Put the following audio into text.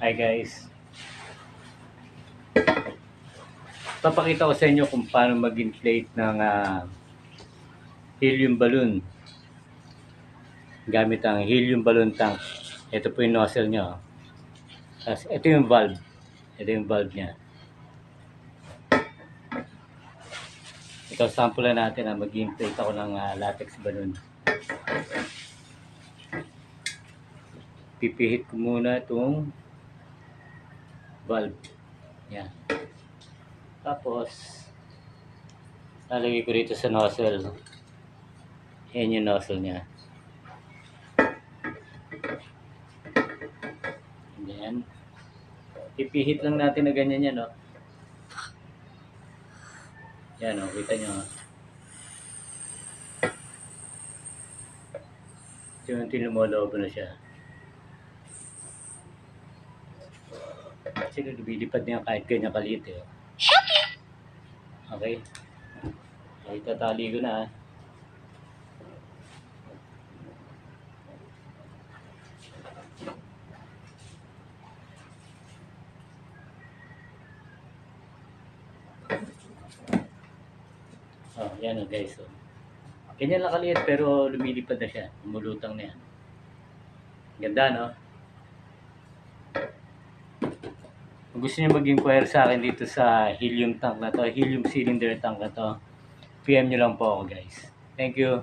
Hi guys. Papakita ko sa inyo kung paano mag-inflate ng ah, helium balloon. Gamit ang helium balloon tank. Ito po yung nozzle nyo. Tapos ito yung valve. Ito yung valve niya. Ito sample na natin na mag-inflate ako ng ah, latex balloon. Pipihit ko muna itong valve. Yan. Tapos, lalagay ko dito sa nozzle. Yan yung nozzle niya. And then, pipihit lang natin na ganyan yan, no? Yan, o. Kita nyo, oh. Unti-unti lumolobo na siya. Kasi lumilipad na yan kahit ganyan kaliit, eh. Okay. Okay, tatali ko na, ah. Oh, yan o guys. Oh. Ganyan lang kaliit pero lumilipad na siya. Umulutang na yan. Ganda no? Kung gusto niyo mag-inquire sa akin dito sa helium tank na to, helium cylinder tank na to, PM nyo lang po ako guys. Thank you.